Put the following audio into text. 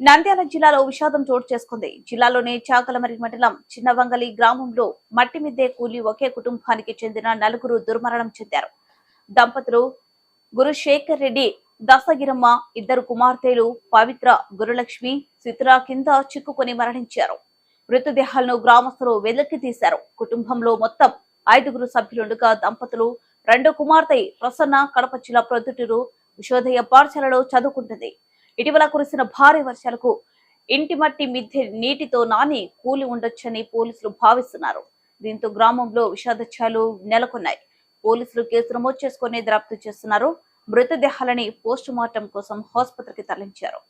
నంద్యాల జిల్లాలో విషాదం చోటు చేసుకుంది. జిల్లాలోని చాకలమరి మండలం చిన్నవంగలి గ్రామంలో మట్టి మిద్దే కూలి ఒకే కుటుంబానికి చెందిన నలుగురు దుర్మరణం చెందారు. దంపతులు గురుశేఖర్ రెడ్డి దసగిరమ్మ ఇద్దరు కుమార్తెలు పవిత్ర గురులక్ష్మి సిత్రా కింద చిక్కుకొని మరణించారు. మృతదేహాలను గ్రామస్తులు వెలికి తీశారు. కుటుంబంలో మొత్తం ఐదుగురు సభ్యులుండగా దంపతులు రెండో కుమార్తె ప్రసన్న కడప జిల్లా ప్రొద్దుటూరు విశ్వోదయ పాఠశాలలో చదువుకుంటుంది. ఇటీవల కురిసిన భారీ వర్షాలకు ఇంటి మట్టి మిద్దె నీటితో నాని కూలి ఉండొచ్చని పోలీసులు భావిస్తున్నారు. దీంతో గ్రామంలో విషాదత్యాలు నెలకొన్నాయి. పోలీసులు కేసు నమోదు చేసుకుని దర్యాప్తు చేస్తున్నారు. మృతదేహాలని పోస్టు మార్టం కోసం ఆసుపత్రికి తరలించారు.